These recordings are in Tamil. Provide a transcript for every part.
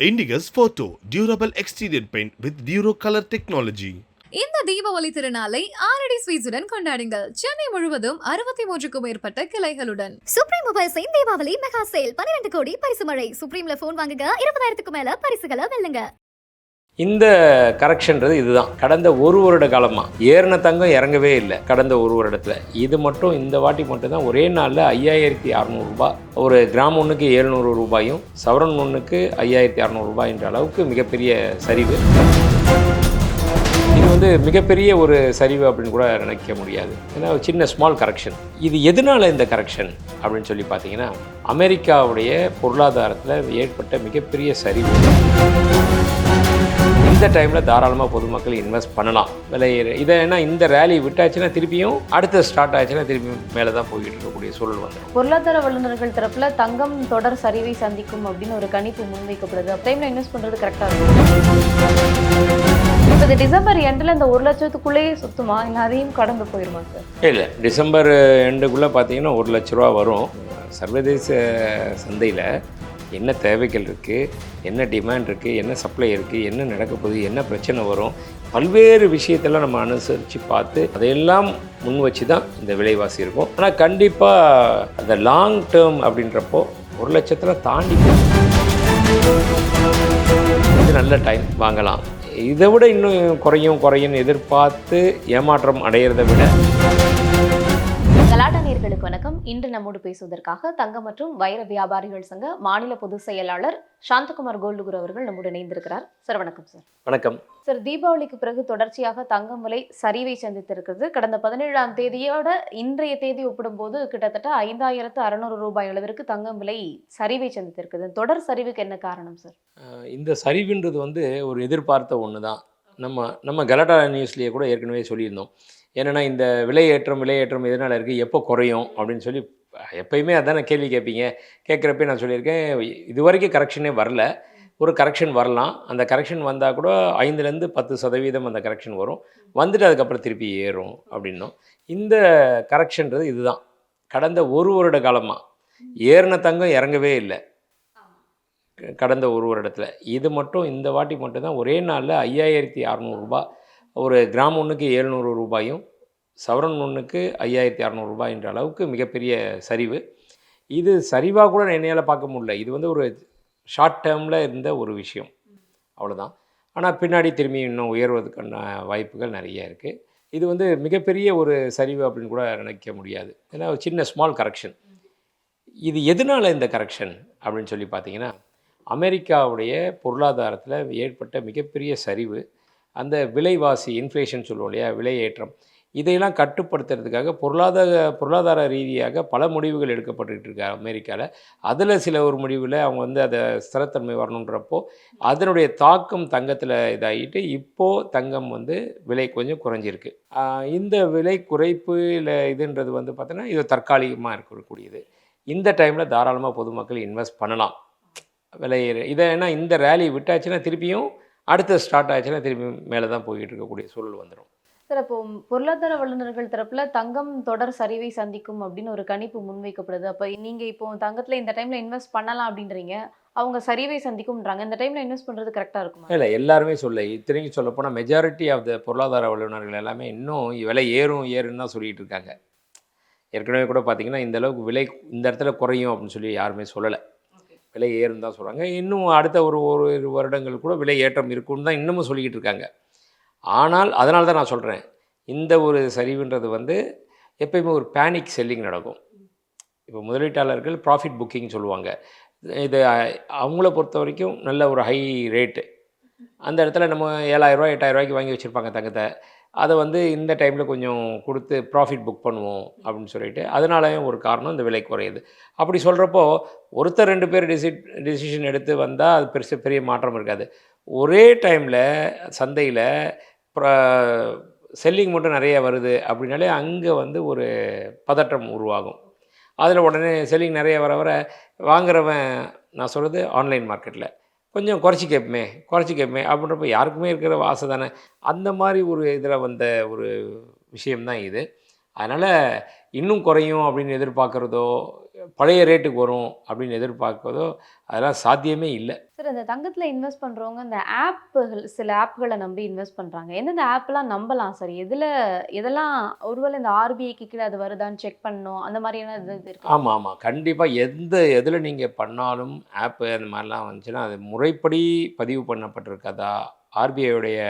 Indigus Photo Durable Exterior Paint with Duro Color Technology. இந்த தீபாவளி திருநாளை ஆரடி ஸ்வீட்ஸுடன் கொண்டாடுங்கள். சென்னை முழுவதும் அறுபத்தி மூன்றுக்கும் மேற்பட்ட கிளைகளுடன். சுப்ரீம் மொபைல்ஸின் தீபாவளி மெகா சேல் பன்னிரண்டு கோடி பரிசு மழை. சுப்ரீம்ல போன் வாங்குங்க இருபதாயிரத்துக்கு மேல பரிசுகளை வெல்லுங்க. இந்த கரெக்ஷன்றது இதுதான். கடந்த ஒரு வருட காலமாக ஏறின தங்கம் இறங்கவே இல்லை. கடந்த ஒரு வருடத்தில். இது மட்டும் இந்த வாட்டி மட்டும்தான். ஒரே நாளில் ஐயாயிரத்தி அறநூறுபா ஒரு கிராம் ஒன்றுக்கு ஏழ்நூறு ரூபாயும் சவரன் ஒன்றுக்கு ஐயாயிரத்தி அறநூறுபா என்ற அளவுக்கு மிகப்பெரிய சரிவு. இது வந்து மிகப்பெரிய ஒரு சரிவு அப்படின்னு கூட நினைக்க முடியாது. ஏன்னா ஒரு சின்ன ஸ்மால் கரெக்ஷன் இது எதனால இந்த கரெக்ஷன் அப்படின்னு சொல்லி பார்த்தீங்கன்னா அமெரிக்காவுடைய பொருளாதாரத்தில் ஏற்பட்ட மிகப்பெரிய சரிவு. இந்த டைமில் தாராளமாக பொதுமக்கள் இன்வெஸ்ட் பண்ணலாம். விலை இதை ஏன்னா இந்த ரேலி விட்டாச்சுன்னா திருப்பியும் அடுத்த ஸ்டார்ட் ஆச்சுன்னா திருப்பியும் மேலே தான் போய்கிட்டு இருக்கக்கூடிய சூழல் வந்துடும் பொருளாதார வல்லுநர்கள் தரப்புல தங்கம் தொடர் சரிவை சந்திக்கும் அப்படின்னு ஒரு கணிப்பு முன்வைக்கப்படுது. டைம்ல இன்வெஸ்ட் பண்றது கரெக்டா இருக்கும். இப்போ இந்த டிசம்பர் எண்டில் இந்த ஒரு லட்சத்துக்குள்ளேயே சுத்துமா? இல்லை அதையும் கடந்து போயிருமா சார் இல்லை டிசம்பர் எண்டுக்குள்ளே பார்த்தீங்கன்னா ஒரு லட்ச ரூபா வரும். சர்வதேச சந்தையில் என்ன தேவைகள் இருக்குது என்ன டிமாண்ட் இருக்குது என்ன சப்ளை இருக்குது என்ன நடக்க போகுது என்ன பிரச்சனை வரும் பல்வேறு விஷயத்தெல்லாம் நம்ம அனுசரித்து பார்த்து அதையெல்லாம் முன் வச்சு தான் இந்த விலைவாசி இருக்கும். ஆனால் கண்டிப்பாக அந்த லாங் டேர்ம் அப்படின்றப்போ ஒரு லட்சத்தில் தாண்டி இது நல்ல டைம் வாங்கலாம். இதை விட இன்னும் குறையும் குறையும் எதிர்பார்த்து ஏமாற்றம் அடையிறதை விட கலாட்டா நேர்களுக்கு வணக்கம். இன்று நம்மோடு பேசுவதற்காக தங்கம் மற்றும் வைர வியாபாரிகள் சங்க மாநில பொதுச் செயலாளர் சாந்தகுமார் கோல்டுகுரு அவர்கள் நம்மோடு இணைந்திருக்கிறார். சார் வணக்கம் சார். வணக்கம். சார் தீபாவளிக்கு பிறகு தொடர்ச்சியாக தங்கம் விலை சரிவை சந்தித்திருக்கிறது. கடந்த பதினேழாம் தேதியோட இன்றைய தேதி ஒப்பிடும்போது கிட்டத்தட்ட ஐந்தாயிரத்து அறுநூறு ரூபாய் அளவிற்கு தங்கம் விலை சரிவை சந்தித்திருக்குது தொடர் சரிவுக்கு என்ன காரணம் சார்? இந்த சரிவுன்றது வந்து ஒரு எதிர்பார்த்த ஒன்று தான் நம்ம நம்ம கலாட்டா நியூஸ்லேயே கூட ஏற்கனவே சொல்லியிருந்தோம். என்னென்னா இந்த விலையேற்றம் விலையேற்றம் எதனால் இருக்குது எப்போ குறையும் அப்படின்னு சொல்லி எப்பயுமே அதானே கேள்வி கேட்பீங்க. கேட்குறப்ப நான் சொல்லியிருக்கேன் இது வரைக்கும் கரெக்ஷனே வரல. ஒரு கரெக்ஷன் வரலாம். அந்த கரெக்ஷன் வந்தால் கூட ஐந்துலேருந்து பத்து சதவீதம் அந்த கரெக்ஷன் வரும். வந்துட்டு அதுக்கப்புறம் திருப்பி ஏறும் அப்படின்னோம். இந்த கரெக்ஷன்றது இதுதான். கடந்த ஒரு வருட காலமாக ஏறின தங்கம் இறங்கவே இல்லை. கடந்த ஒரு வருடத்தில். இது மட்டும் இந்த வாட்டி மட்டும் தான் ஒரே நாளில் ஐயாயிரத்தி அறநூறுபா ஒரு கிராம் ஒன்றுக்கு ஏழ்நூறு ரூபாயும் சவரன் ஒன்றுக்கு ஐயாயிரத்தி அறநூறுபா என்ற அளவுக்கு மிகப்பெரிய சரிவு. இது சரிவாக கூட என்னையால் பார்க்க முடியல. இது வந்து ஒரு ஷார்ட் டேர்மில் இருந்த ஒரு விஷயம். அவ்வளோதான் ஆனால் பின்னாடி திரும்பி இன்னும் உயர்வதற்கான வாய்ப்புகள் நிறைய இருக்குது இது வந்து மிகப்பெரிய ஒரு சரிவு அப்படின்னு கூட நினைக்க முடியாது. ஏன்னா ஒரு சின்ன ஸ்மால் கரெக்ஷன் இது எதனால் இந்த கரெக்ஷன் அப்படின்னு சொல்லி பார்த்தீங்கன்னா அமெரிக்காவுடைய பொருளாதாரத்தில் ஏற்பட்ட மிகப்பெரிய சரிவு. அந்த விலைவாசி இன்ஃப்ளேஷன் சொல்லுவோம் இல்லையா விலையேற்றம். இதையெல்லாம் கட்டுப்படுத்துறதுக்காக பொருளாதார பொருளாதார ரீதியாக பல முடிவுகள் எடுக்கப்பட்டுக்கிட்டு இருக்கு அமெரிக்காவில் அதில் சில ஒரு முடிவில் அவங்க வந்து அதை ஸ்திரத்தன்மை வரணுன்றப்போ அதனுடைய தாக்கம் தங்கத்தில் இதாகிட்டு இப்போது தங்கம் வந்து விலை கொஞ்சம் குறைஞ்சிருக்கு. இந்த விலை குறைப்பு இல்லை இதுன்றது வந்து பார்த்தோன்னா இது தற்காலிகமாக இருக்கக்கூடியது. இந்த டைமில் தாராளமாக பொதுமக்கள் இன்வெஸ்ட் பண்ணலாம். விலை இதை ஏன்னா இந்த ரேலி விட்டாச்சுன்னா திருப்பியும் அடுத்த ஸ்டார்ட் ஆச்சுன்னா திருப்பி மேலே தான் போய்கிட்டு இருக்கக்கூடிய சூழல் வந்துடும் சார் அப்போ பொருளாதார வல்லுநர்கள் தரப்புல தங்கம் தொடர் சரிவை சந்திக்கும் அப்படின்னு ஒரு கணிப்பு முன்வைக்கப்படுது. அப்ப நீங்க இப்போ தங்கத்துல இந்த டைம்ல இன்வெஸ்ட் பண்ணலாம் அப்படின்றீங்க. அவங்க சரிவை சந்திக்கும்ன்றாங்க. இந்த டைம்ல இன்வெஸ்ட் பண்றது கரெக்டா இருக்குமா? இல்லை எல்லாருமே சொல்ல. இத்தனைக்கும் சொல்ல போனால் மெஜாரிட்டி ஆஃப் த பொருளாதார வல்லுநர்கள் எல்லாமே இன்னும் விலை ஏறும் ஏறுன்னு தான் சொல்லிட்டு இருக்காங்க. ஏற்கனவே கூட பார்த்தீங்கன்னா இந்த அளவுக்கு விலை இந்த இடத்துல குறையும் அப்படின்னு சொல்லி யாருமே சொல்லலை. விலை ஏறும் தான் சொல்கிறாங்க இன்னும் அடுத்த ஒரு ஒரு வருடங்கள் கூட விலை ஏற்றம் இருக்கும்னு தான் இன்னமும் சொல்லிக்கிட்டு இருக்காங்க. ஆனால் அதனால தான் நான் சொல்கிறேன் இந்த ஒரு சரிவுன்றது வந்து எப்பயுமே ஒரு பேனிக் செல்லிங் நடக்கும். இப்போ முதலீட்டாளர்கள் ப்ராஃபிட் புக்கிங் சொல்லுவாங்க. இது அவங்கள பொறுத்த வரைக்கும் நல்ல ஒரு ஹை ரேட்டு அந்த இடத்துல நம்ம ஏழாயிரரூவா எட்டாயிரரூவாய்க்கு வாங்கி வச்சுருப்பாங்க தங்கத்தை. அதை வந்து இந்த டைமில் கொஞ்சம் கொடுத்து ப்ராஃபிட் புக் பண்ணுவோம் அப்படின்னு சொல்லிட்டு அதனாலயும் ஒரு காரணம் இந்த விலை குறையுது. அப்படி சொல்கிறப்போ ஒருத்தர் ரெண்டு பேர் டிசி டிசிஷன் எடுத்து வந்தால் அது பெருசு பெரிய மாற்றம் இருக்காது. ஒரே டைமில் சந்தையில் செல்லிங் மட்டும் நிறைய வருது அப்படின்னாலே அங்கே வந்து ஒரு பதட்டம் உருவாகும். அதில் உடனே செல்லிங் நிறைய வர வர வாங்குறவன் நான் சொல்கிறது ஆன்லைன் மார்க்கெட்டில் கொஞ்சம் குறைச்சி கேட்போமே குறைச்சி கேட்போமே அப்படின்றப்ப யாருக்குமே இருக்கிற ஆசை தானே? அந்த மாதிரி ஒரு இதில் வந்த ஒரு விஷயம்தான் இது. அதனால் இன்னும் குறையும் அப்படின்னு எதிர்பார்க்குறதோ பழைய ரேட்டுக்கு வரும் அப்படின்னு எதிர்பார்க்கறதோ அதெல்லாம் சாத்தியமே இல்லை. சார் இந்த தங்கத்துல இன்வெஸ்ட் பண்றவங்க இந்த ஆப்புகள் சில ஆப்களை நம்பி இன்வெஸ்ட் பண்றாங்க. எந்தெந்த ஆப்லாம் நம்பலாம் சார்? எதுல எதெல்லாம் ஒருவேளை இந்த ஆர்பிஐக்கு கீழே அது வருதான்னு செக் பண்ணணும் அந்த மாதிரியான இது இருக்கு. ஆமாம் ஆமாம் கண்டிப்பாக எந்த எதில் நீங்கள் பண்ணாலும் ஆப்பு அந்த மாதிரிலாம் வந்துச்சுன்னா அது முறைப்படி பதிவு பண்ணப்பட்டிருக்காதா? ஆர்பிஐயோடைய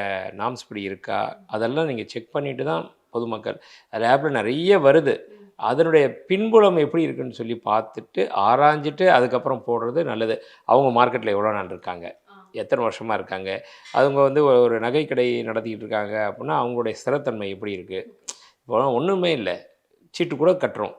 நாம்ஸ் படி இருக்கா? அதெல்லாம் நீங்கள் செக் பண்ணிட்டு தான் பொதுமக்கள் அது ஆப்பில் நிறைய வருது. அதனுடைய பின்புலம் எப்படி இருக்குன்னு சொல்லி பார்த்துட்டு ஆராய்ஞ்சிட்டு அதுக்கப்புறம் போடுறது நல்லது. அவங்க மார்க்கெட்டில் எவ்வளோ நாள் இருக்காங்க? எத்தனை வருஷமாக இருக்காங்க? அவங்க வந்து ஒரு- நகைக்கடை நடத்திக்கிட்டு இருக்காங்க அப்படின்னா அவங்களுடைய ஸ்திரத்தன்மை எப்படி இருக்குது இப்போ ஒன்றுமே இல்லை. சீட்டு கூட கட்டுறோம்.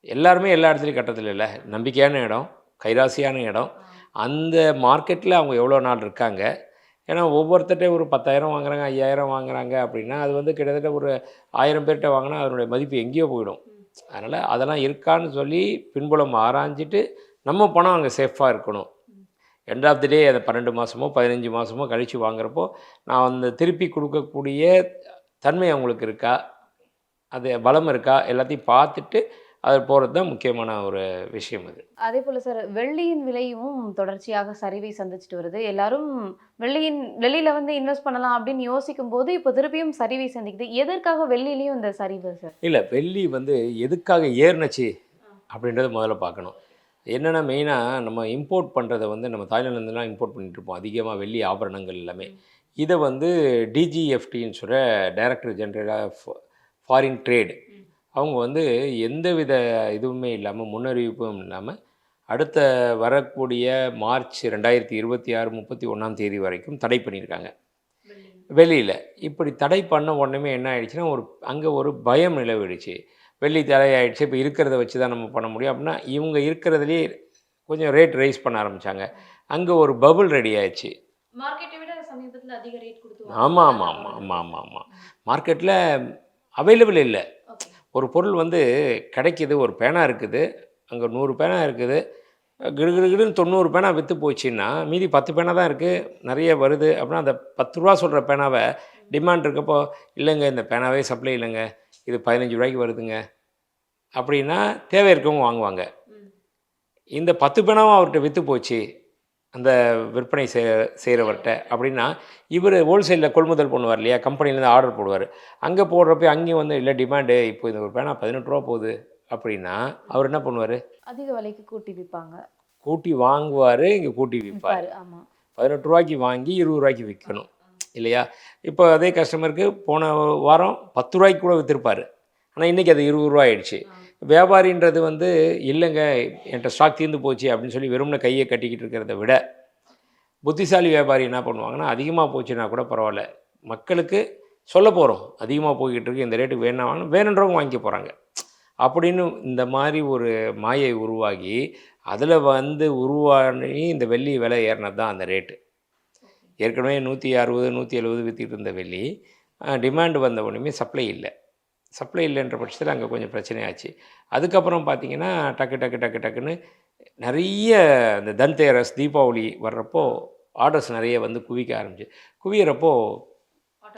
எல்லாருமே எல்லா இடத்துலையும் கட்டுறதில்ல இல்லை நம்பிக்கையான இடம் கைராசியான இடம். அந்த மார்க்கெட்டில் அவங்க எவ்வளோ நாள் இருக்காங்க? ஏன்னா ஒவ்வொருத்தர்கிட்ட ஒரு பத்தாயிரம் வாங்குறாங்க ஐயாயிரம் வாங்குறாங்க அப்படின்னா அது வந்து கிட்டத்தட்ட ஒரு ஆயிரம் பேர்கிட்ட வாங்கினா அதனுடைய மதிப்பு எங்கேயோ போயிடும். அதனால் அதெல்லாம் இருக்கான்னு சொல்லி பின்புலம் ஆராய்ஞ்சிட்டு நம்ம பணம் அங்கே சேஃபாக இருக்கணும். எண்ட் ஆஃப் தி டே அதை பன்னெண்டு மாதமோ பதினஞ்சு மாதமோ கழித்து வாங்குறப்போ நான் அந்த திருப்பி கொடுக்கக்கூடிய தன்மை அவங்களுக்கு இருக்கா? அது பலம் இருக்கா? எல்லாத்தையும் பார்த்துட்டு அது போகிறது தான் முக்கியமான ஒரு விஷயம் அது. அதே போல சார் வெள்ளியின் விலையும் தொடர்ச்சியாக சரிவை சந்திச்சுட்டு வருது. எல்லாரும் வெள்ளியின் வெள்ளியில வந்து இன்வெஸ்ட் பண்ணலாம் அப்படின்னு யோசிக்கும் போது இப்போ திருப்பியும் சரிவை சந்திக்குது. எதற்காக வெள்ளியிலையும் இந்த சரிவு சார்? இல்லை வெள்ளி வந்து எதுக்காக ஏறுனுச்சு அப்படின்றத முதல்ல பார்க்கணும். என்னென்னா மெயினாக நம்ம இம்போர்ட் பண்ணுறதை வந்து நம்ம தாய்லாந்துலாம் இம்போர்ட் பண்ணிட்டு இருப்போம். அதிகமாக வெள்ளி ஆபரணங்கள் எல்லாமே. இதை வந்து டிஜிஎஃப்டின்னு சொல்கிற director general of foreign trade அவங்க வந்து எந்தவித இதுவுமே இல்லாமல் முன்னறிவிப்பும் இல்லாமல் அடுத்த வரக்கூடிய மார்ச் ரெண்டாயிரத்தி இருபத்தி ஆறு முப்பத்தி ஒன்றாம் தேதி வரைக்கும் தடை பண்ணியிருக்காங்க. வெளியில். இப்படி தடை பண்ண உடனே என்ன ஆயிடுச்சுன்னா ஒரு அங்கே ஒரு பயம் நிலவிடுச்சு. வெள்ளி தடை ஆயிடுச்சு. இப்போ இருக்கிறத வச்சு தான் நம்ம பண்ண முடியும். அப்படின்னா இவங்க இருக்கிறதுலேயே கொஞ்சம் ரேட் ரைஸ் பண்ண ஆரம்பித்தாங்க அங்கே ஒரு பபுள் ரெடி ஆயிடுச்சு. மார்க்கெட்டை விட சமீபத்தில் அதிக ரேட் கொடுத்து ஆமாம் ஆமாம் ஆமாம் ஆமாம் ஆமாம் ஆமாம் மார்க்கெட்டில் அவைலபிள் இல்லை. ஒரு பொருள் வந்து கிடைக்கிது ஒரு பேனா இருக்குது அங்கே நூறு பேனா இருக்குது கிடுகிடுகிடுன்னு தொண்ணூறு பேனா விற்று போச்சுன்னா மீதி பத்து பேனா தான் இருக்குது நிறைய வருது அப்படின்னா அந்த பத்து ரூபா சொல்கிற பேனாவை டிமாண்ட் இருக்கப்போ இல்லைங்க இந்த பேனாவே சப்ளை இல்லைங்க இது பதினஞ்சு ரூபாய்க்கு வருதுங்க. அப்படின்னா தேவை இருக்கவங்க வாங்குவாங்க. இந்த பத்து பேனாவும் அவர்கிட்ட விற்று போச்சு அந்த விற்பனை செய் செய்கிறவர்கிட்ட அப்படின்னா இவர் ஹோல்சேலில் கொள்முதல் பண்ணுவார் இல்லையா? கம்பெனிலேருந்து ஆர்டர் போடுவார். அங்கே போடுறப்ப அங்கேயும் வந்து இல்லை டிமாண்டு இப்போ இந்த ஒரு பேனா பதினெட்டு ரூபா போகுது. அப்படின்னா அவர் என்ன பண்ணுவார்? அதிக விலைக்கு கூட்டி விற்பாங்க. கூட்டி வாங்குவார் இங்கே கூட்டி விற்பார். விற்பாரு ஆமா. பதினெட்டு ரூபாய்க்கு வாங்கி இருபது ரூபாய்க்கு விற்கணும் இல்லையா? இப்போ அதே கஸ்டமருக்கு போன வாரம் பத்து ரூபாய்க்கு கூட விற்றுருப்பார் ஆனால் இன்றைக்கி அது இருபது ரூபா ஆயிடுச்சு. வியாபாரின்றது வந்து இல்லைங்க என்கிட்ட ஸ்டாக் தீர்ந்து போச்சு அப்படின்னு சொல்லி வெறும்னு கையை கட்டிக்கிட்டு இருக்கிறத விட புத்திசாலி வியாபாரி என்ன பண்ணுவாங்கன்னா அதிகமாக போச்சுன்னா கூட பரவாயில்ல. மக்களுக்கு சொல்ல போகிறோம் அதிகமாக போய்கிட்டு இருக்கு. இந்த ரேட்டுக்கு வேணா வாங்க வேணுன்றவங்க வாங்கிக்க போகிறாங்க அப்படின்னு இந்த மாதிரி ஒரு மாயை உருவாகி அதில் வந்து உருவாகி இந்த வெள்ளி விலை ஏறினது தான் அந்த ரேட்டு ஏற்கனவே நூற்றி அறுபது நூற்றி எழுபது விற்றுட்டு இருந்த வெள்ளி டிமாண்டு வந்த உடனே சப்ளை இல்லை. சப்ளை இல்லைன்ற பட்சத்தில் அங்கே கொஞ்சம் பிரச்சனையாச்சு. அதுக்கப்புறம் பார்த்தீங்கன்னா டக்கு டக்கு டக்கு டக்குன்னு நிறைய இந்த தன்தேரஸ் தீபாவளி வர்றப்போ ஆர்டர்ஸ் நிறைய வந்து குவிக்க ஆரம்பிச்சு. குவியறப்போ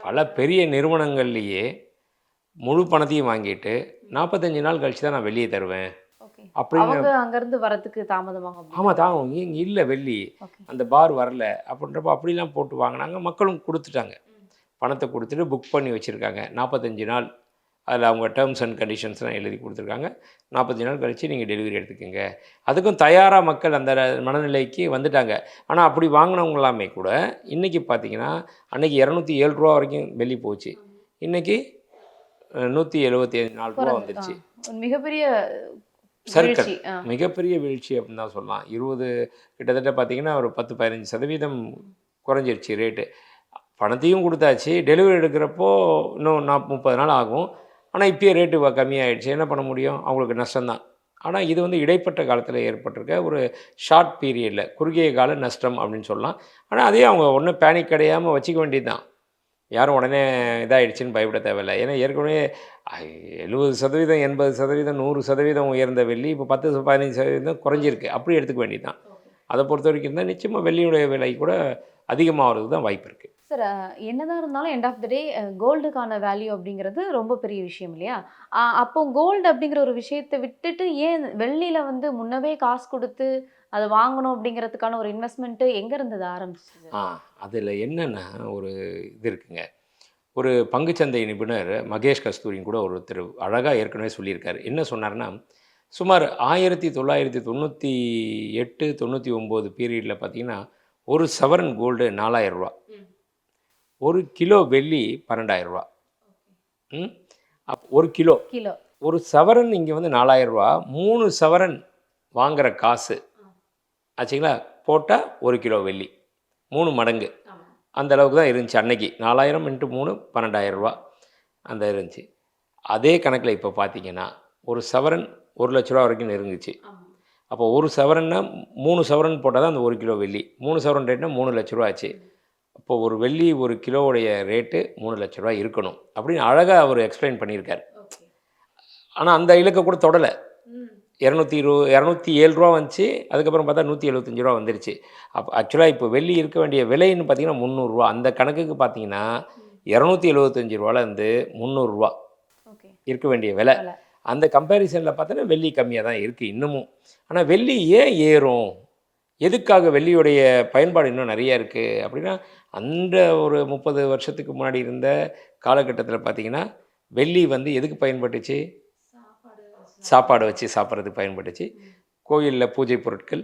பல பெரிய நிறுவனங்கள்லேயே முழு பணத்தையும் வாங்கிட்டு நாற்பத்தஞ்சு நாள் கழிச்சு தான் நான் வெளியே தருவேன். அப்படின்னு அங்கிருந்து வரதுக்கு தாமதமாகும் ஆமாம் தாங்க இங்கே இல்லை வெள்ளி அந்த பார் வரல அப்படின்றப்ப அப்படிலாம் போட்டு வாங்கினாங்க. மக்களும் கொடுத்துட்டாங்க. பணத்தை கொடுத்துட்டு புக் பண்ணி வச்சுருக்காங்க. நாற்பத்தஞ்சு நாள் அதில் அவங்க டேர்ம்ஸ் அண்ட் கண்டிஷன்ஸ்லாம் எழுதி கொடுத்துருக்காங்க. நாற்பத்தஞ்சு நாள் கழித்து நீங்கள் டெலிவரி எடுத்துக்கோங்க. அதுக்கும் தயாராக மக்கள் அந்த மனநிலைக்கு வந்துட்டாங்க. ஆனால் அப்படி வாங்கினவங்க எல்லாமே கூட இன்றைக்கி பார்த்தீங்கன்னா அன்றைக்கி இரநூத்தி ஏழு ரூபா வரைக்கும் வெள்ளி போச்சு. இன்றைக்கி நூற்றி எழுபத்தி ஏழு நாலு ரூபா வந்துருச்சு. ஒரு மிகப்பெரிய சர்க்கல். மிகப்பெரிய வீழ்ச்சி அப்படின்னு தான் சொல்லலாம். இருபது கிட்டத்தட்ட பார்த்தீங்கன்னா ஒரு பத்து பதினஞ்சு சதவீதம் குறைஞ்சிருச்சு ரேட்டு பணத்தையும் கொடுத்தாச்சு. டெலிவரி எடுக்கிறப்போ இன்னும் நான் முப்பது நாள் ஆகும். ஆனால் இப்பயே ரேட்டு கம்மியாயிடுச்சு. என்ன பண்ண முடியும்? அவங்களுக்கு நஷ்டம்தான். ஆனால் இது வந்து இடைப்பட்ட காலத்தில் ஏற்பட்டிருக்க ஒரு ஷார்ட் பீரியடில் குறுகிய கால நஷ்டம் அப்படின்னு சொல்லலாம். ஆனால் அதே அவங்க ஒன்றும் பேனிக் அடையாமல் வச்சுக்க வேண்டியது தான் யாரும் உடனே இதாகிடுச்சின்னு பயப்பட தேவையில்லை. ஏன்னா ஏற்கனவே எழுபது சதவீதம் எண்பது சதவீதம் நூறு சதவீதம் உயர்ந்த வெள்ளி இப்போ பத்து பதினஞ்சு சதவீதம் குறைஞ்சிருக்கு. அப்படி எடுத்துக்க வேண்டியது தான் அதை பொறுத்த வரைக்கும் இருந்தால் நிச்சயமாக வெள்ளியுடைய விலை கூட அதிகமாகிறதுக்கு தான் வாய்ப்பு இருக்குது சார் என்னதான் இருந்தாலும் எண்ட் ஆஃப் த டே கோல்டுக்கான வேல்யூ அப்படிங்கிறது ரொம்ப பெரிய விஷயம் இல்லையா? அப்போ கோல்டு அப்படிங்கிற ஒரு விஷயத்தை விட்டுட்டு ஏன் வெள்ளியில வந்து முன்னவே காசு கொடுத்து அதை வாங்கணும் அப்படிங்கிறதுக்கான ஒரு இன்வெஸ்ட்மெண்ட்டு எங்க இருந்தது ஆரம்பிச்சது? ஆ அதில் என்னென்னா ஒரு இது இருக்குங்க. ஒரு பங்குச்சந்தை நிபுணர் மகேஷ் கஸ்தூரின் கூட ஒருத்தர் அழகாக ஏற்கனவே சொல்லியிருக்காரு. என்ன சொன்னார்னா சுமார் ஆயிரத்தி தொள்ளாயிரத்தி தொண்ணூற்றி எட்டு தொண்ணூற்றி ஒம்பது பீரியடில் பார்த்தீங்கன்னா ஒரு சவரன் கோல்டு நாலாயிரம் ரூபா ஒரு கிலோ வெள்ளி பன்னெண்டாயிரம் ரூபா ம்? அப் ஒரு கிலோ. கிலோ. ஒரு சவரன் இங்கே வந்து நாலாயிரம் ரூபா மூணு சவரன் வாங்குற காசு. ஆச்சுங்களா? போட்டால் ஒரு கிலோ வெள்ளி. மூணு மடங்கு. அந்த அளவுக்கு தான் இருந்துச்சு அன்னைக்கு. நாலாயிரம் இன்ட்டு மூணு பன்னெண்டாயிரம் ரூபா அந்த இருந்துச்சு. அதே கணக்கில் இப்போ பார்த்தீங்கன்னா ஒரு சவரன் ஒரு லட்ச ரூபா வரைக்கும் நெருங்குச்சு அப்போ ஒரு சவரன்னா மூணு சவரன் போட்டால் தான் அந்த ஒரு கிலோ வெள்ளி. மூணு சவரன் ரேட்னா மூணு லட்ச ரூபா ஆச்சு. அப்போ ஒரு வெள்ளி ஒரு கிலோவுடைய ரேட்டு மூணு லட்ச ரூபா இருக்கணும் அப்படின்னு அழகாக அவர் எக்ஸ்பிளைன் பண்ணியிருக்காரு. ஆனால் அந்த இலக்கை கூட தொடலை. இரநூத்தி இரு இரநூத்தி ஏழு ரூபா வந்துச்சு. அதுக்கப்புறம் பார்த்தா நூற்றி எழுபத்தஞ்சு ரூபா வந்துருச்சு. அப்போ ஆக்சுவலாக இப்போ வெள்ளி இருக்க வேண்டிய விலைன்னு பார்த்தீங்கன்னா முந்நூறுரூவா அந்த கணக்குக்கு பார்த்தீங்கன்னா இரநூத்தி எழுபத்தஞ்சு ரூபாலேருந்து முந்நூறுரூவா ஓகே. இருக்க வேண்டிய விலை. அந்த கம்பேரிசனில் பார்த்தோன்னா வெள்ளி கம்மியாக தான் இருக்குது இன்னமும். ஆனால் வெள்ளி ஏன் ஏறும்? எதுக்காக வெள்ளியுடைய பயன்பாடு இன்னும் நிறைய இருக்குது அப்படின்னா அந்த ஒரு முப்பது வருஷத்துக்கு முன்னாடி இருந்த காலகட்டத்தில் பார்த்தீங்கன்னா வெள்ளி வந்து எதுக்கு பயன்பட்டுச்சு? சாப்பாடு வச்சு சாப்பிட்றதுக்கு பயன்பட்டுச்சு. கோயிலில் பூஜை பொருட்கள்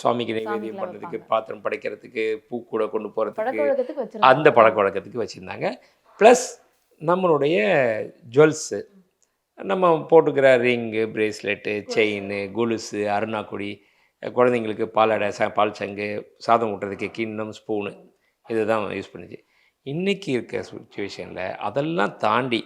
சுவாமிக்கு நைவேத்தியம் பண்ணுறதுக்கு. பாத்திரம் படைக்கிறதுக்கு பூ கூட கொண்டு போகிறதுக்கு அந்த பழக்க வழக்கத்துக்கு வச்சுருந்தாங்க. ப்ளஸ் நம்மளுடைய ஜுவல்ஸு நம்ம போட்டுக்கிற ரிங்கு பிரேஸ்லெட்டு செயின் கொலுசு அருணாக்குடி குழந்தைங்களுக்கு பாலடை ச பால் சங்கு சாதம் ஊட்டுறதுக்கு கிண்ணம் ஸ்பூனு இதுதான் யூஸ் பண்ணுச்சு. இன்றைக்கி இருக்க சுச்சுவேஷனில் அதெல்லாம் தாண்டி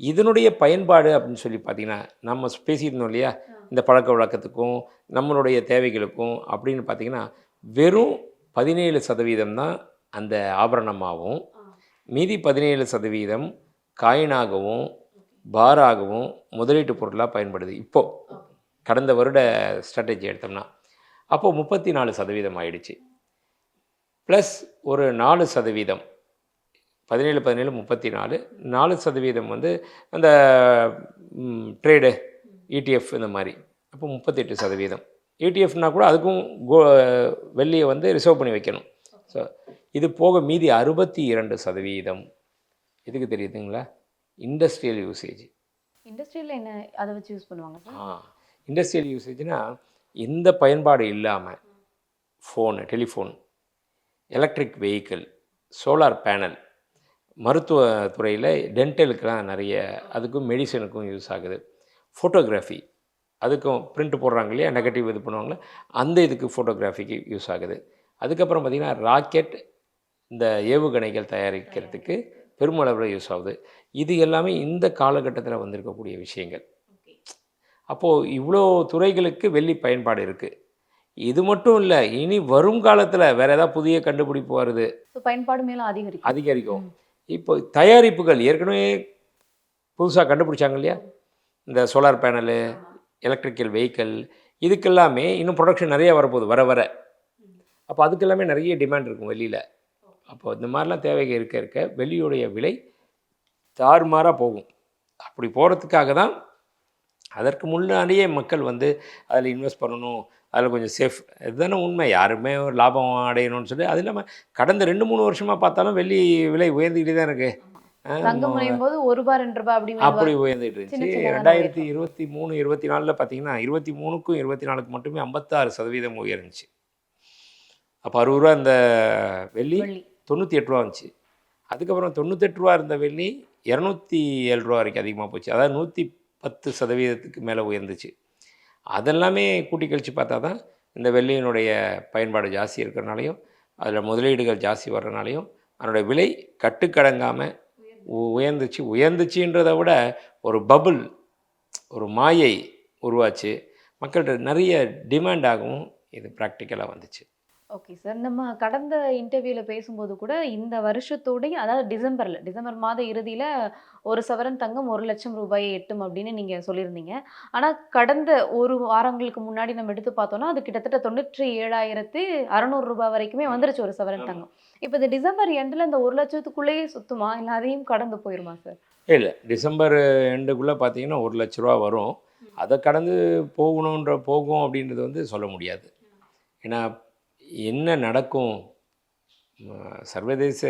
இதனுடைய பயன்பாடு அப்படின்னு சொல்லி பார்த்தீங்கன்னா நம்ம பேசியிருந்தோம் இல்லையா? இந்த பழக்க வழக்கத்துக்கும் நம்மளுடைய தேவைகளுக்கும் அப்படின்னு பார்த்தீங்கன்னா வெறும் பதினேழு சதவீதம் தான் அந்த ஆபரணமாகவும் மீதி பதினேழு சதவீதம் காயினாகவும் பாராகவும் முதலீட்டு பொருளாக பயன்படுது. இப்போது கடந்த வருட ஸ்ட்ராட்டஜி எடுத்தோம்னா அப்போது முப்பத்தி நாலு சதவீதம் ஆயிடுச்சு. ப்ளஸ் ஒரு நாலு சதவீதம் பதினேழு பதினேழு முப்பத்தி நாலு நாலு சதவீதம் வந்து அந்த ட்ரேடு இடிஎஃப் இந்த மாதிரி. அப்போ முப்பத்தெட்டு சதவீதம். இடிஎஃப்னா கூட அதுக்கும் கோ வெள்ளியை வந்து ரிசர்வ் பண்ணி வைக்கணும். ஸோ இது போக மீதி அறுபத்தி இரண்டு சதவீதம். எதுக்கு தெரியுதுங்களா? இண்டஸ்ட்ரியல் யூசேஜ் இண்டஸ்ட்ரியில் என்ன அதை வச்சு யூஸ் பண்ணுவாங்க ஆ இண்டஸ்ட்ரியல் யூசேஜ்னா எந்த பயன்பாடு இல்லாமல் phone telephone electric vehicle solar panel மருத்துவ துறையில் டென்டலுக்கெலாம் நிறைய அதுக்கும் மெடிசனுக்கும் யூஸ் ஆகுது. ஃபோட்டோகிராஃபி அதுக்கும் பிரிண்ட் போடுறாங்க இல்லையா நெகட்டிவ் இது பண்ணுவாங்களே அந்த இதுக்கு ஃபோட்டோகிராஃபிக்கு யூஸ் ஆகுது. அதுக்கப்புறம் பார்த்திங்கன்னா ராக்கெட் இந்த ஏவுகணைகள் தயாரிக்கிறதுக்கு பெருமளவில் யூஸ் ஆகுது. இது எல்லாமே இந்த காலகட்டத்தில் வந்திருக்கக்கூடிய விஷயங்கள். அப்போது இவ்வளோ துறைகளுக்கு வெள்ளி பயன்பாடு இருக்குது இது மட்டும் இல்லை இனி வரும் காலத்தில் வேறு ஏதாவது புதிய கண்டுபிடிப்பு வருது. பயன்பாடு மேலும் அதிகரிக்கும். அதிகரிக்கும். இப்போ தயாரிப்புகள் ஏற்கனவே புதுசாக கண்டுபிடிச்சாங்க இல்லையா? இந்த சோலார் பேனலு எலக்ட்ரிக்கல் வெஹிக்கிள் இதுக்கெல்லாமே இன்னும் ப்ரொடக்ஷன் நிறைய வரப்போகுது வர வர. அப்போ அதுக்கெல்லாமே நிறைய டிமாண்ட் இருக்கும் வெளியில். அப்போ இந்த மாதிரிலாம் தேவைகள் இருக்க இருக்க வெளியுடைய விலை தாறுமாறாக போகும். அப்படி போகிறதுக்காக தான் அதற்கு முன்னாடியே மக்கள் வந்து அதில் இன்வெஸ்ட் பண்ணணும் அதில் கொஞ்சம் சேஃப் இதுதானே உண்மை. யாருமே ஒரு லாபம் அடையணும்னு சொல்லி அது இல்லாமல் கடந்த ரெண்டு மூணு வருஷமாக பார்த்தாலும் வெள்ளி விலை உயர்ந்துக்கிட்டே தான் இருக்கு. ஆ, தங்கம் முனையும் போது ஒரு ரூபாய் ரெண்டு அப்படி அப்படி உயர்ந்துட்டு இருந்துச்சு. ரெண்டாயிரத்தி இருபத்தி மூணு இருபத்தி நாலில் பார்த்தீங்கன்னா இருபத்தி மூணுக்கும் இருபத்தி நாலுக்கு மட்டுமே ஐம்பத்தாறு சதவீதம் உயர்ந்துச்சு. அப்போ அறுபது ரூபா இந்த வெள்ளி தொண்ணூற்றி எட்டு ரூபா வந்துச்சு. அதுக்கப்புறம் தொண்ணூத்தெட்டு ரூபா இருந்த வெள்ளி இரநூத்தி ஏழு ரூபா வரைக்கும் அதிகமாக போச்சு. அதாவது நூற்றி பத்து சதவீதத்துக்கு மேலே உயர்ந்துச்சு. அதெல்லாமே கூட்டி கழித்து பார்த்தா தான் இந்த வெள்ளியினுடைய பயன்பாடு ஜாஸ்தி இருக்கிறனாலையும் அதில் முதலீடுகள் ஜாஸ்தி வர்றனாலையும் அதனுடைய விலை கட்டுக்கடங்காமல் உயர்ந்துச்சு. உயர்ந்துச்சுன்றதை விட ஒரு பபுள் ஒரு மாயை உருவாச்சு. மக்கள்கிட்ட நிறைய டிமாண்ட் ஆகவும் இது ப்ராக்டிக்கலாக வந்துச்சு. ஓகே சார் நம்ம கடந்த இன்டர்வியூல பேசும்போது கூட இந்த வருஷத்தோடைய அதாவது டிசம்பர்ல டிசம்பர் மாத இறுதியில ஒரு சவரன் தங்கம் ஒரு லட்சம் ரூபாயை எட்டும் அப்படின்னு நீங்க சொல்லியிருந்தீங்க. ஆனா கடந்த ஒரு வாரங்களுக்கு முன்னாடி நம்ம எடுத்து பார்த்தோம்னா அது கிட்டத்தட்ட தொண்ணூற்றி ஏழாயிரத்து அறநூறு ரூபாய் வரைக்குமே வந்துருச்சு ஒரு சவரன் தங்கம். இப்போ இந்த டிசம்பர் எண்டில் இந்த ஒரு லட்சத்துக்குள்ளேயே சுத்துமா? இல்லை அதையும் கடந்து போயிருமா சார் இல்லை டிசம்பர் எண்டுக்குள்ளே பார்த்தீங்கன்னா ஒரு லட்ச ரூபா வரும். அதை கடந்து போகணுன்ற போகும் அப்படின்றது வந்து சொல்ல முடியாது. ஏன்னா என்ன நடக்கும்? சர்வதேச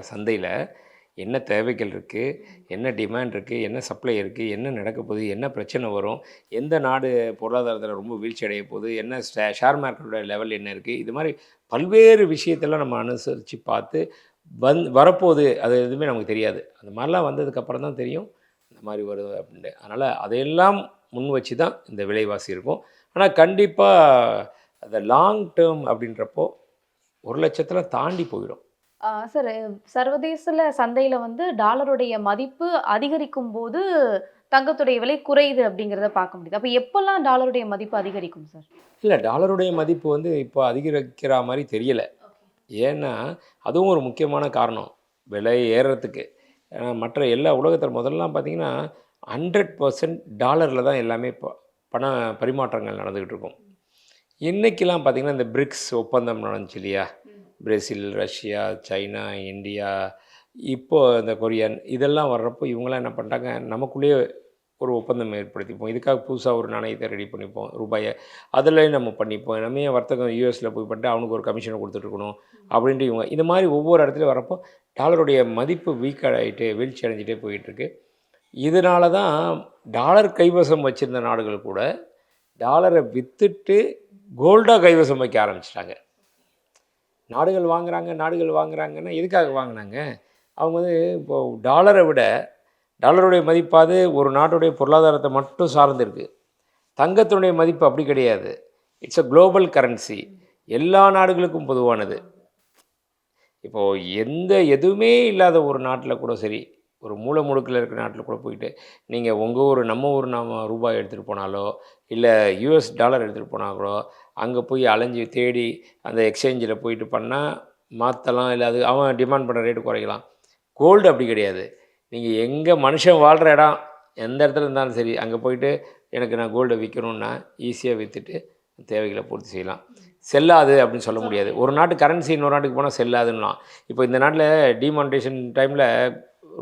சந்தையில் என்ன தேவைகள் இருக்குது என்ன டிமாண்ட் இருக்குது என்ன சப்ளை இருக்குது என்ன நடக்க போகுது? என்ன பிரச்சனை வரும்? எந்த நாடு பொருளாதாரத்தில் ரொம்ப வீழ்ச்சி அடைய போகுது? என்ன ஸ்டே- ஷேர் மார்க்கெட்டோட லெவல் என்ன இருக்குது இது மாதிரி பல்வேறு விஷயத்தெல்லாம் நம்ம அனுசரித்து பார்த்து வந் வரப்போகுது. அது எதுவுமே நமக்கு தெரியாது. அந்த மாதிரிலாம் வந்ததுக்கப்புறம் தான் தெரியும். இந்த மாதிரி வருது அப்படின்ட்டு. அதனால் அதையெல்லாம் முன் வச்சு தான் இந்த விலைவாசி இருக்கும். ஆனால் கண்டிப்பாக அந்த லாங் டேர்ம் அப்படின்றப்போ ஒரு லட்சத்தில் தாண்டி போயிடும். சார் சர்வதேசல சந்தையில வந்து டாலருடைய மதிப்பு அதிகரிக்கும் போது தங்கத்துடைய விலை குறையுது அப்படிங்கிறத பார்க்க முடியுது. அப்போ எப்பெல்லாம் டாலருடைய மதிப்பு அதிகரிக்கும் சார் இல்லை டாலருடைய மதிப்பு வந்து இப்போ அதிகரிக்கிற மாதிரி தெரியல. ஏன்னா அதுவும் ஒரு முக்கியமான காரணம். விலை ஏறுறதுக்கு ஏன்னா மற்ற எல்லா உலகத்தில் முதல்லாம் பார்த்தீங்கன்னா ஹண்ட்ரட் பர்சன்ட் டாலரில் தான் எல்லாமே பண பரிமாற்றங்கள் நடந்துக்கிட்டு இருக்கும். இன்றைக்கெலாம் பார்த்தீங்கன்னா இந்த பிரிக்ஸ் ஒப்பந்தம் நடந்துச்சு இல்லையா? பிரேசில் ரஷ்யா சைனா இந்தியா இப்போ இந்த கொரியன் இதெல்லாம் வர்றப்போ இவங்களாம் என்ன பண்ணிட்டாங்க? நமக்குள்ளேயே ஒரு ஒப்பந்தம் ஏற்படுத்திப்போம். இதுக்காக புதுசாக ஒரு நாணயத்தை ரெடி பண்ணிப்போம். ரூபாயை அதில் நம்ம பண்ணிப்போம். நம்ம ஏன் வர்த்தகம் யூஎஸில் போய் பண்ணிட்டு அவனுக்கு ஒரு கமிஷனை கொடுத்துட்ருக்கணும் அப்படின்ட்டு இவங்க இந்த மாதிரி ஒவ்வொரு இடத்துலையும் வரப்போ டாலருடைய மதிப்பு வீக் ஆகிட்டு வீழ்ச்சி அடைஞ்சிட்டே போயிட்டுருக்கு. இதனால தான் டாலர் கைவசம் வச்சுருந்த நாடுகள் கூட டாலரை விற்றுட்டு கோல்டாக கைவசம் வைக்க ஆரம்பிச்சிட்டாங்க. நாடுகள் வாங்குகிறாங்க நாடுகள் வாங்குகிறாங்கன்னா எதுக்காக வாங்கினாங்க? அவங்க வந்து இப்போது டாலரை விட டாலருடைய மதிப்பாது ஒரு நாட்டுடைய பொருளாதாரத்தை மட்டும் சார்ந்துருக்கு தங்கத்தினுடைய மதிப்பு அப்படி கிடையாது. இட்ஸ் அ குளோபல் கரன்சி எல்லா நாடுகளுக்கும் பொதுவானது. இப்போது எந்த எதுவுமே இல்லாத ஒரு நாட்டில் கூட சரி ஒரு மூலை முடுக்கில் இருக்கிற நாட்டில் கூட போயிட்டு நீங்கள் உங்கள் ஊர் நம்ம ஊர் நம்ம ரூபாய் எடுத்துகிட்டு போனாலோ இல்லை யூஎஸ் டாலர் எடுத்துகிட்டு போனாலோ அங்கே போய் அலைஞ்சு தேடி அந்த எக்ஸ்சேஞ்சில் போயிட்டு பண்ணால் மாற்றலாம் இல்லை அது அவன் டிமாண்ட் பண்ணுற ரேட்டு குறைக்கலாம். கோல்டு அப்படி கிடையாது. நீங்கள் எங்கே மனுஷன் வாழ்கிற இடம் எந்த இடத்துல இருந்தாலும் சரி அங்கே போயிட்டு எனக்கு நான் கோல்டை விற்கணும்னா ஈஸியாக விற்றுட்டு தேவைகளை பூர்த்தி செய்யலாம். செல்லாது அப்படின்னு சொல்ல முடியாது. ஒரு நாட்டு கரன்சி இன்னொரு நாட்டுக்கு போனால் செல்லாதுன்னா இப்போ இந்த நாட்டில் டிமானிட்டேஷன் டைமில்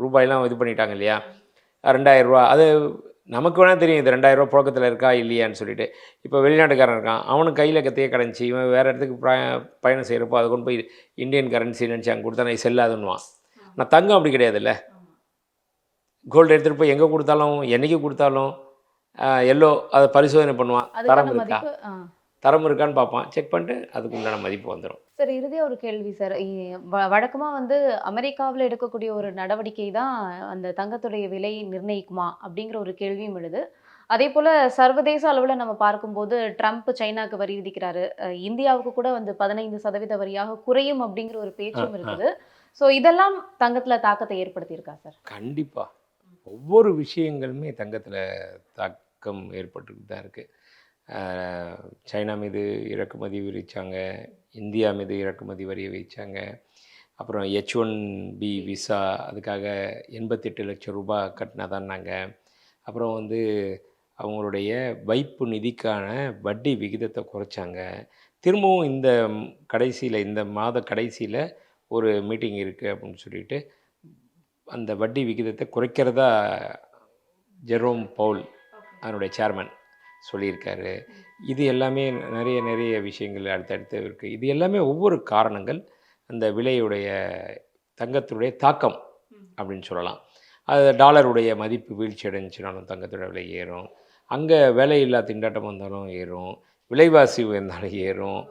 ரூபாயெலாம் இது பண்ணிட்டாங்க இல்லையா? ரெண்டாயிரம் ரூபா அது நமக்கு வேணால் தெரியும் இது ரெண்டாயிரம் ரூபா புழக்கத்தில் இருக்கா இல்லையான்னு சொல்லிட்டு. இப்போ வெளிநாட்டுக்காரன் இருக்கான். அவனுக்கு கையில் கத்தையே கடைஞ்சி இவன் வேறு இடத்துக்கு பயணம் செய்கிறப்போ அதை கொண்டு போய் இந்தியன் கரன்சி நினச்சி அங்கே கொடுத்தா நான் செல்லாதுன்னுவான். நான் தங்கம் அப்படி கிடையாதுல்ல. கோல்டு எடுத்துகிட்டு போய் எங்கே கொடுத்தாலும் என்னைக்கு கொடுத்தாலும் எல்லோ அதை பரிசோதனை பண்ணுவான். தரம் இருக்கா? தரம் இருக்கான்னு பார்ப்பான். செக் பண்ணிட்டு அதுக்கு உண்டான மதிப்பு வந்துடும் சார் இறுதியாக ஒரு கேள்வி சார் வழக்கமாக வந்து அமெரிக்காவில் எடுக்கக்கூடிய ஒரு நடவடிக்கை தான் அந்த தங்கத்துடைய விலை நிர்ணயிக்குமா அப்படிங்கிற ஒரு கேள்வியும் எழுது. அதே போல் சர்வதேச அளவில் நம்ம பார்க்கும்போது ட்ரம்ப் சைனாக்கு வரி விதிக்கிறாரு. இந்தியாவுக்கு கூட வந்து பதினைந்து சதவீத வரியாக குறையும் அப்படிங்கிற ஒரு பேச்சும். இருக்குது. ஸோ இதெல்லாம் தங்கத்தில் தாக்கத்தை ஏற்படுத்தியிருக்கா சார் கண்டிப்பாக ஒவ்வொரு விஷயங்களுமே தங்கத்தில் தாக்கம் ஏற்பட்டுக்கிட்டு தான் இருக்குது சைனா மீது இறக்குமதி விரிச்சாங்க இந்தியா மீது இறக்குமதி வரிய வைச்சாங்க. அப்புறம் ஹெச் ஒன் பி விசா அதுக்காக எண்பத்தெட்டு லட்சம் ரூபாய் கட்டினதான்னாங்க. அப்புறம் வந்து அவங்களுடைய வைப்பு நிதிக்கான வட்டி விகிதத்தை குறைச்சாங்க. திரும்பவும் இந்த கடைசியில் இந்த மாத கடைசியில் ஒரு மீட்டிங் இருக்குது அப்படின்னு சொல்லிட்டு அந்த வட்டி விகிதத்தை குறைக்கிறதா ஜெரோம் பவுல் அதனுடைய சேர்மன் சொல்லியிருக்காரு. இது எல்லாமே நிறைய நிறைய விஷயங்கள் அடுத்தடுத்து இருக்குது இது எல்லாமே ஒவ்வொரு காரணங்கள் அந்த விலையுடைய தங்கத்துடைய தாக்கம் அப்படின்னு சொல்லலாம். அது டாலருடைய மதிப்பு வீழ்ச்சி அடைஞ்சுனாலும் தங்கத்தோட விலை ஏறும். அங்கே வேலையில்லா திண்டாட்டம் வந்தாலும் ஏறும். விலைவாசி உயர்ந்தாலும் ஏறும்.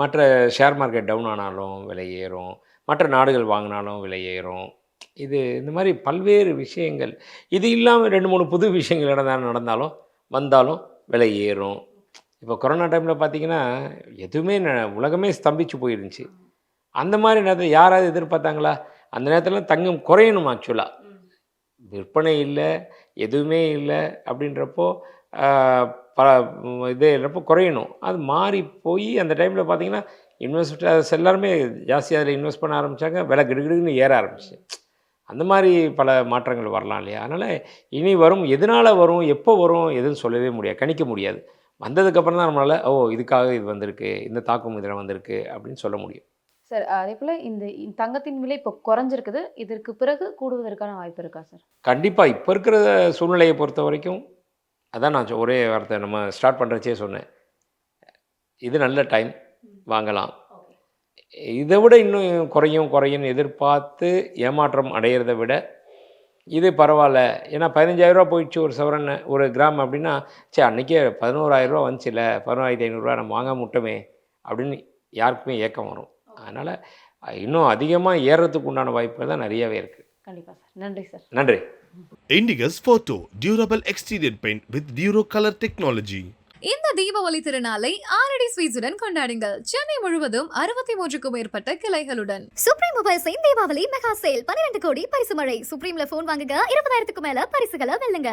மற்ற ஷேர் மார்க்கெட் டவுன் ஆனாலும் விலை ஏறும். மற்ற நாடுகள் வாங்கினாலும் விலை ஏறும். இது இந்த மாதிரி பல்வேறு விஷயங்கள். இது இல்லாமல் ரெண்டு மூணு புது விஷயங்கள் நடந்தாலும் நடந்தாலும் வந்தாலும் விலை ஏறும். இப்போ கொரோனா டைமில் பார்த்தீங்கன்னா எதுவுமே உலகமே ஸ்தம்பிச்சு போயிருந்துச்சு. அந்த மாதிரி நேரத்தில் யாராவது எதிர்பார்த்தாங்களா? அந்த நேரத்தில் தங்கம் குறையணும் ஆக்சுவலாக விற்பனை இல்லை எதுவுமே இல்லை அப்படின்றப்போ பல ப இது குறையணும். அது மாறி போய் அந்த டைமில் பார்த்தீங்கன்னா இன்வெஸ்ட் எல்லாருமே ஜாஸ்தி அதில் இன்வெஸ்ட் பண்ண ஆரம்பித்தாங்க விலை கிடுகிடுன்னு ஏற ஆரம்பிச்சு. அந்த மாதிரி பல மாற்றங்கள் வரலாம் இல்லையா? அதனால் இனி வரும் எதனால் வரும் எப்போ வரும் எதுன்னு சொல்லவே முடியாது கணிக்க முடியாது. வந்ததுக்கப்புறம் தான் நம்மளால் ஓ இதுக்காக இது வந்திருக்கு இந்த தாக்கம் இதில் வந்திருக்கு அப்படின்னு சொல்ல முடியும். சார் அதே போல இந்த தங்கத்தின் விலை இப்போ குறைஞ்சிருக்குது இதற்கு பிறகு கூடுவதற்கான வாய்ப்பு இருக்கா சார்? கண்டிப்பாக இப்போ இருக்கிற சூழ்நிலையை பொறுத்த வரைக்கும் அதான் நான் ஒரே வார்த்தை நம்ம ஸ்டார்ட் பண்ணுறச்சே சொன்னேன். இது நல்ல டைம் வாங்கலாம். இதை விட இன்னும் குறையும் குறையும்னு எதிர்பார்த்து ஏமாற்றம் அடையிறதை விட இது பரவாயில்ல. ஏன்னா பதினஞ்சாயிரரூவா போயிடுச்சு ஒரு சவரன் ஒரு கிராம் அப்படின்னா சே அன்றைக்கே பதினோராயிரரூவா வந்துச்சுல்ல பதினோராயிரத்தி ஐநூறுரூவா நம்ம வாங்க முட்டமே அப்படின்னு யாருக்குமே ஏக்கம் வரும். அதனால் இன்னும் அதிகமாக ஏறுறதுக்கு உண்டான வாய்ப்புகள் தான் நிறையவே இருக்குது கண்டிப்பா சார். நன்றி சார். நன்றி. Indigus Photo Durable Exterior Paint with Duro Color Technology. இந்த தீபாவளி திருநாளை ஆரடி ஸ்வீட்ஸுடன் கொண்டாடுங்கள். சென்னை முழுவதும் அறுபத்தி மூன்றுக்கும் மேற்பட்ட கிளைகளுடன். சுப்ரீம் மொபைல்ஸின் தீபாவளி மெகா சேல் பன்னிரண்டு கோடி பரிசு மழை. சுப்ரீம்ல போன் வாங்குங்க இருபதாயிரத்துக்கு மேல பரிசுகளை வெல்லுங்க.